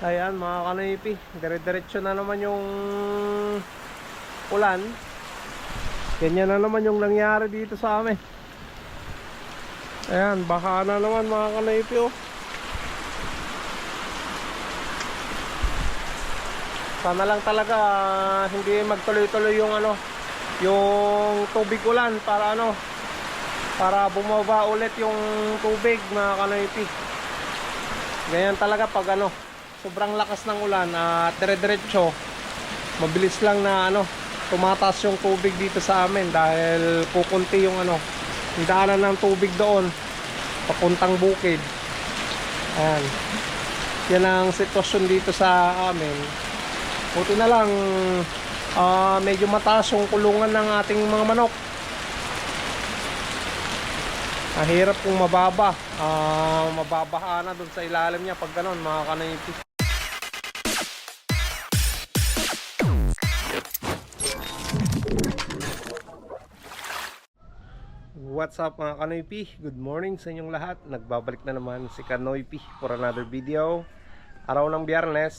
Ayan mga kanipi, dire-diretso na naman yung ulan. Ganyan na naman yung nangyari dito sa amin. Ayan, baka na naman mga kanipi oh. Sana lang talaga ah, hindi magtuloy-tuloy yung ano, yung tubig ulan para ano, para bumaba ulit yung tubig mga kanipi. Ganyan talaga pag ano, sobrang lakas ng ulan at dire-diretso. Mabilis lang na ano tumataas yung tubig dito sa amin dahil kukunti yung ano yung daanan ng tubig doon papuntang bukid. Ayan. Yan ang sitwasyon dito sa amin. Buti na lang ah, medyo mataas yung kulungan ng ating mga manok. Mahirap kung mababa. Ah, mababaha na dun sa ilalim niya pag ganon mga kanayipis What's up mga Kanoypi? Good morning sa inyong lahat. Nagbabalik na naman si Kanoypi for another video. Araw ng biyernes.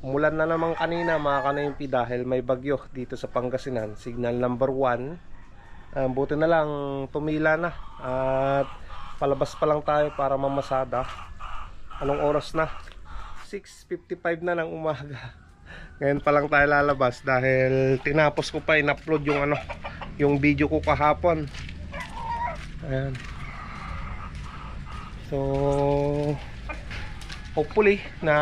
Umulan na naman kanina mga Kanoypi dahil may bagyo dito sa Pangasinan. Signal number 1. Uh, buti na lang tumila na. At palabas pa lang tayo para mamasada. Anong oras na? 6.55 na ng umaga. Ngayon pa lang tayo lalabas dahil tinapos ko pa in-upload yung ano, yung video ko kahapon. Ayan. So, hopefully na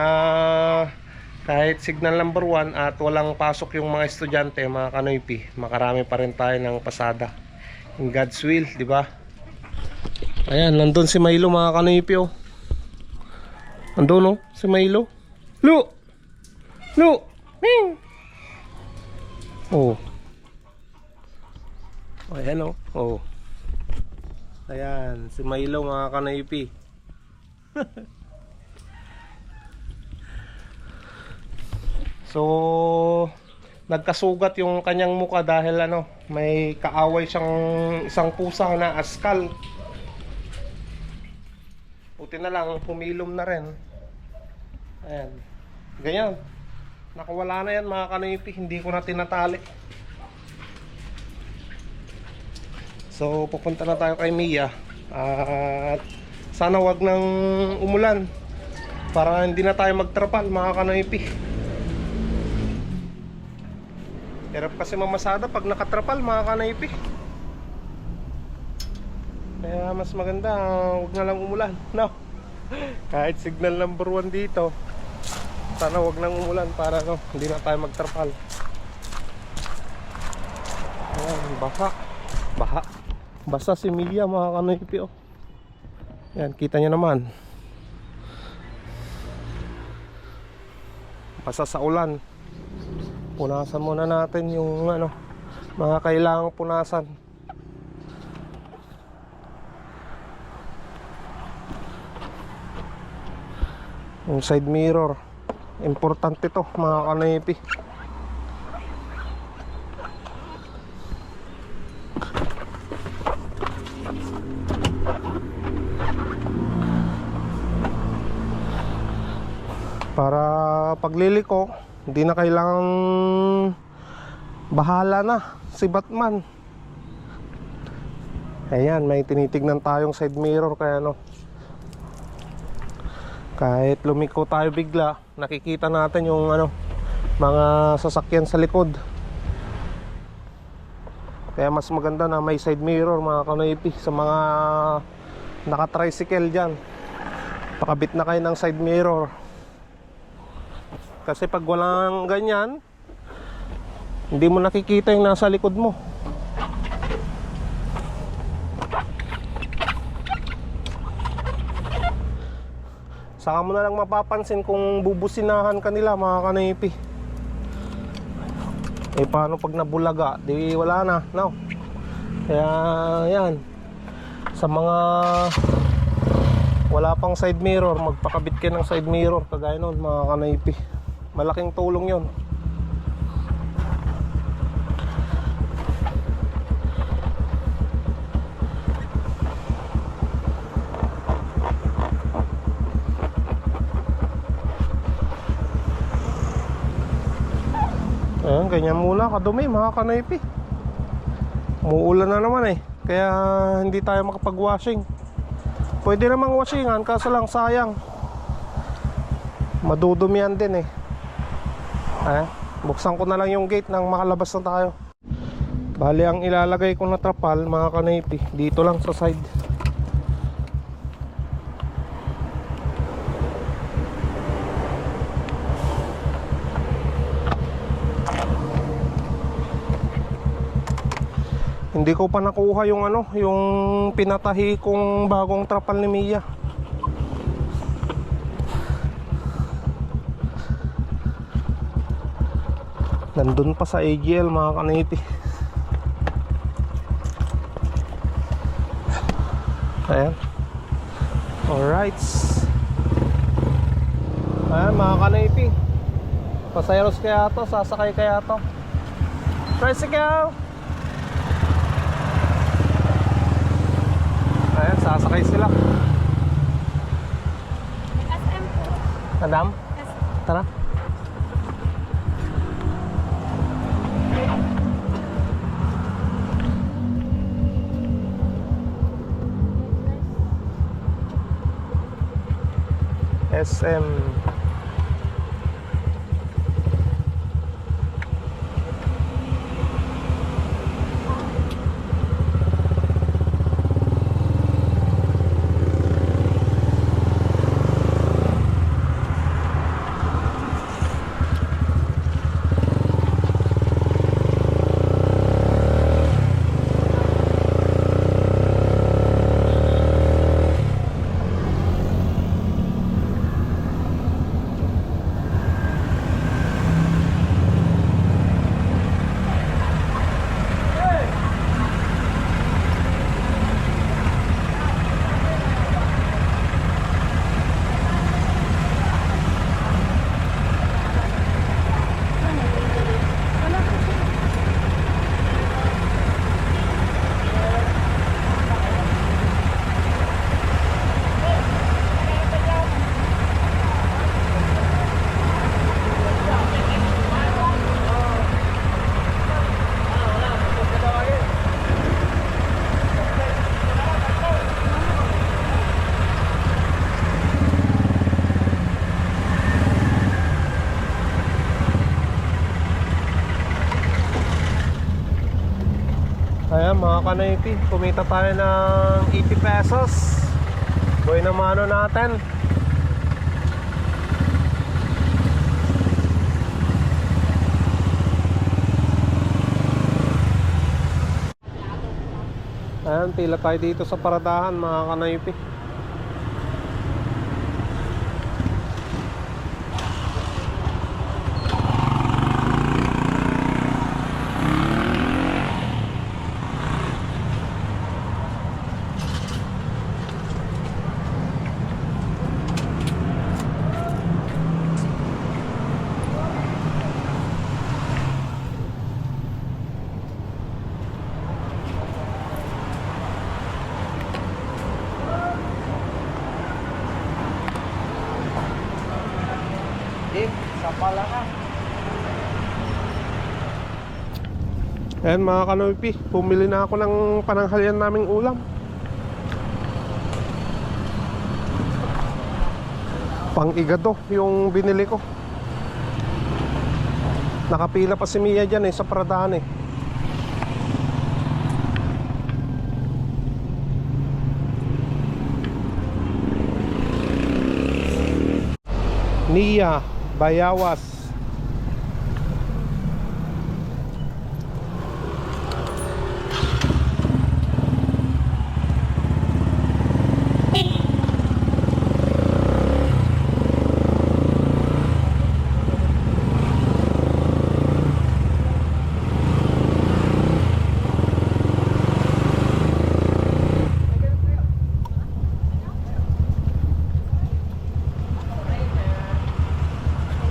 kahit signal number 1 at walang pasok yung mga estudyante, mga kanoypi, makarami pa rin tayo ng pasada. In God's will, di ba? Ayan, nandun si Milo mga kanoypi oh. Nandun oh, si Milo. Lu! Lu! Ming! Oh. Ayan oh. Oh. Ayan, si Milo mga kanaypi. so, nagkasugat yung kanyang muka dahil ano, may kaaway siyang isang pusa na askal. Buti na lang, humilom na rin. Ayan. Ganyan. Nakawala na yan mga kanaypi, hindi ko na tinatali. So pupunta na tayo kay Mia. At sana wag nang umulan Para hindi na tayo magtrapal mga kanoypi. Hirap kasi mamasada pag nakatrapal mga kanoypi. Kaya mas maganda wag na lang umulan. No? Kahit signal number 1 dito Sana wag nang umulan para no, hindi na tayo magtrapal. Ayan, baha. Baha Basta si Mia mga kanoypi oh. Yan, kita nyo naman. Basta sa ulan. Punasan muna natin yung ano, mga kailangang punasan. Yung side mirror. Importante to mga kanoypi. Pagliliko hindi na kailangang bahala na si Batman. Ayan may tinitignan tayong side mirror kaya no kahit lumiko tayo bigla nakikita natin yung ano mga sasakyan sa likod. Kaya mas maganda na may side mirror mga kanoipi sa mga naka-tricycle dyan. Pakabit na kayo ng side mirror kasi pag walang ganyan, hindi mo nakikita yung nasa likod mo. Saka mo na lang mapapansin kung bubusinahan kanila mga kanipi. Eh paano pag nabulaga? Di wala na, no? Kaya yan. Sa mga wala pang side mirror, magpakabit kayo ng side mirror kagaya nun mga kanipi malaking tulong yon Ayan, ganyan mula kadumi mga kanaypi. Umuulan na naman eh Kaya hindi tayo makapag-washing. Pwede namang washingan kaso lang sayang. Madudumihan din eh. Ayan, buksan ko na lang yung gate nang makalabas na tayo. Bali ang ilalagay ko na trapal mga kanaypi dito lang sa side. Hindi ko pa nakuha yung ano, yung pinatahi kong bagong trapal ni Mia. Nandun pa sa AGL mga kaniti. Ayan. Alright. Ayan mga kaniti. Pasayros kaya to, sasakay kaya to. Tricycle! Ayan, sasakay sila. SM po. Madam, tara. SM Ayan mga kanaypi, kumita tayo ng 80 pesos. Boy na mano natin. Ayan, pila tayo dito sa paradahan mga kanaypi. Ayan mga kanoypi, pumili na ako ng pananghalian naming ulam. Pang igado yung binili ko. Nakapila pa si Mia dyan eh, sa paradahan eh. Nia Bayawas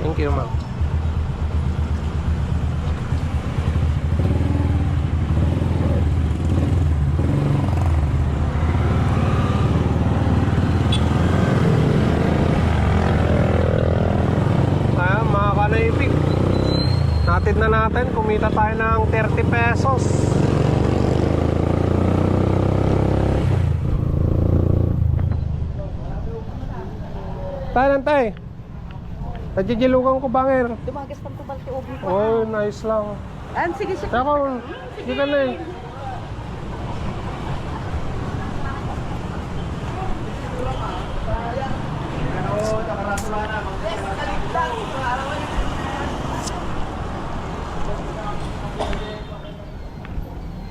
Thank you, ma'am. Ayan, mga kanaipig. Natid na natin, kumita tayo ng 30 pesos. Tayo lang tayo. Najijilugan ko bangir. Dumagas pang tubal ti ubi ko. Oh, nice lang. An, sige, sige. Ako, na eh.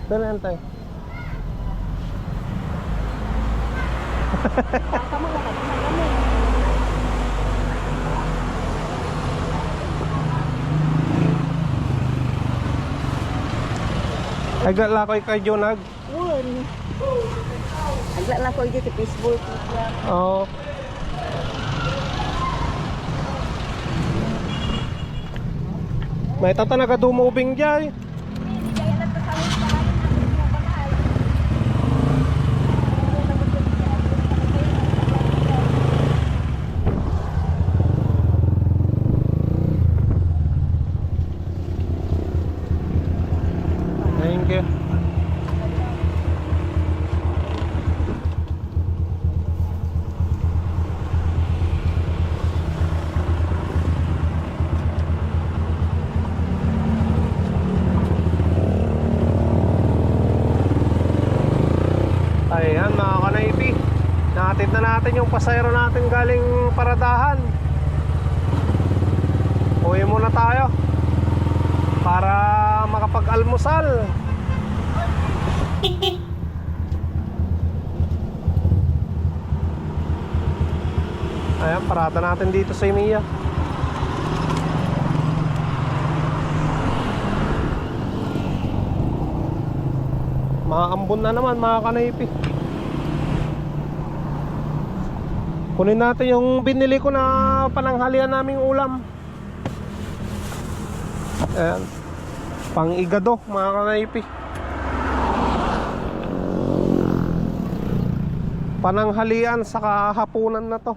Doon na tayo. Ay, gala ko kay Junag. Won. Agla na ko dito Facebook. Oo. May tata nagadumubing dyan. You. Ayan mga kanaypi. Natid na natin yung pasayro natin galing paradahan. Uwi muna tayo Para makapag-almusal Ayan, parada natin dito sa Imiya Maambon na naman mga kanaypi. Kunin natin yung binili ko na pananghalian naming ulam. Ayan. Pang igado mga kanaypi Pananghalian sa kahapunan na to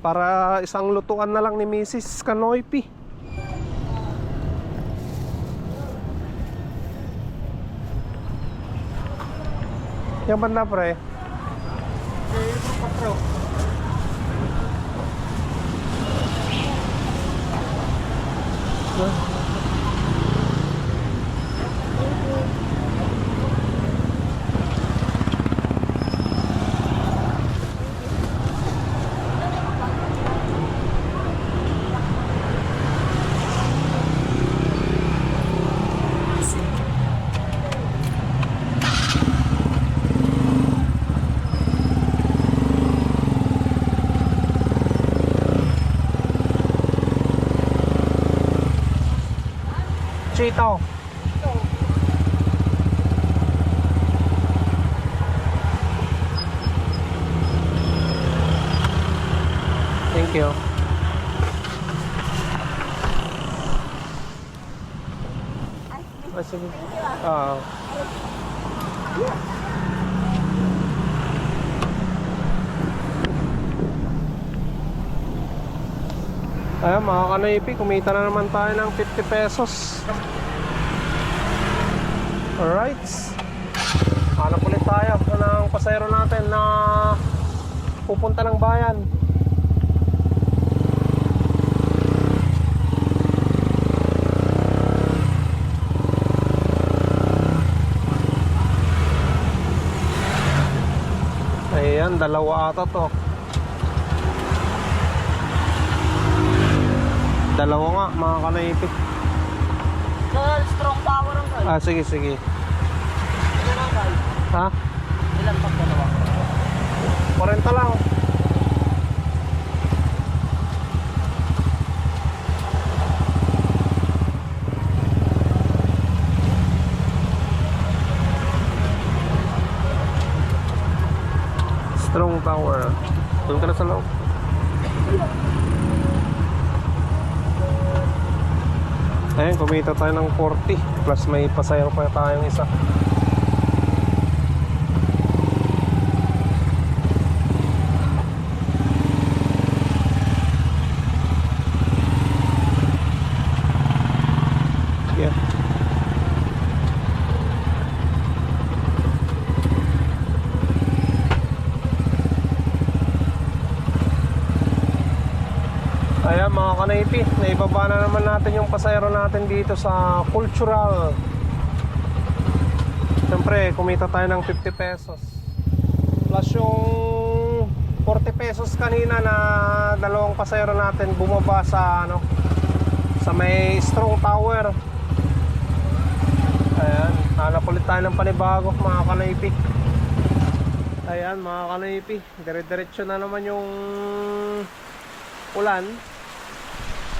Para isang lutuan na lang ni Mrs. Kanoypi Yung banda pre Chito Thank you Ah, sige. Ah. Ayan mga kanaypi, kumita na naman tayo ng 50 pesos. Alright. Hanap ulit tayo ng pasayro natin na pupunta ng bayan. Ayan, dalawa ata to. Dalawa nga, mga kanaypi. Girl, strong power ang girl. Ah, sige, sige. Ilan ang girl? Ha? Ilan pag dalawa? 40 lang. Strong tower. Doon ka na sa loob. Ayun, kumita tayo ng 40 plus may pasayro pa tayong isa. Ayan mga naibaba na naman natin yung pasayro natin dito sa cultural. Siyempre, kumita tayo ng 50 pesos. Plus yung 40 pesos kanina na dalawang pasayro natin bumaba sa ano sa may strong tower. Ayan, hanap ulit tayo ng panibago mga kanaypi. Ayan mga kanaypi, dire-diretso na naman yung ulan.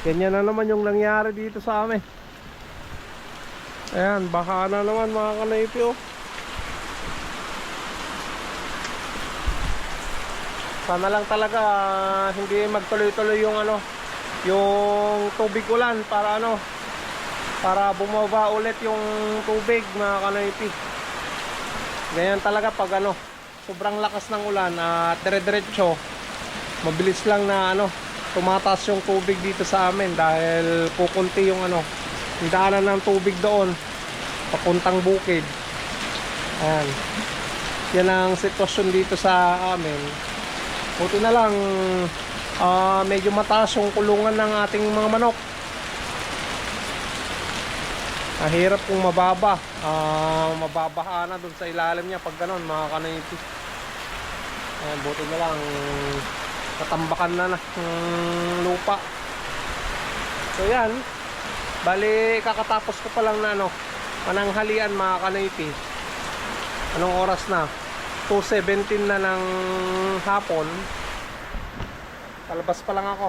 Ganyan na naman yung nangyari dito sa amin. Ayan, baka na naman mga kanaypi oh. Sana lang talaga ah, hindi magtuloy-tuloy yung ano, yung tubig ulan para ano, para bumaba ulit yung tubig mga kanaypi. Ganyan talaga pag ano, sobrang lakas ng ulan at dire-diretso, mabilis lang na ano, tumataas yung tubig dito sa amin dahil kukunti yung ano, yung daanan ng tubig doon papuntang bukid. Ayan. Yan ang sitwasyon dito sa amin. Buti na lang ah, medyo mataas yung kulungan ng ating mga manok. Mahirap kung mababa. Ah, mababaha na dun sa ilalim niya pag ganon mga kanaypi. Ayan, buti na lang katambakan na na ng lupa. So yan. Bali kakatapos ko pa lang na ano, mananghalian mga kanaypi. Anong oras na? 2.17 na ng hapon. Talabas pa lang ako.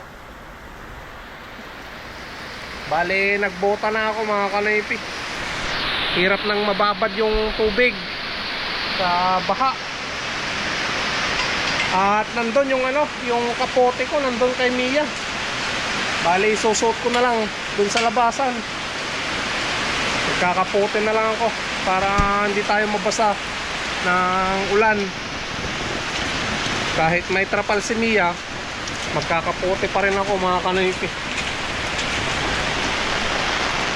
Bali, nagbota na ako mga kanaypi. Hirap nang mababad yung tubig sa baha. At nandun yung ano, yung kapote ko nandun kay Mia. Bali, susot ko na lang dun sa labasan. Magkakapote na lang ako para hindi tayo mabasa ng ulan. Kahit may trapal si Mia, magkakapote pa rin ako mga kanoypi.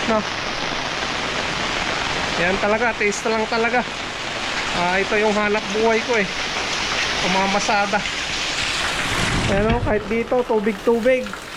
No. Yan talaga, taste lang talaga. Ah, ito yung hanap buhay ko eh. Umamasada. Ayan o, kahit dito, tubig-tubig.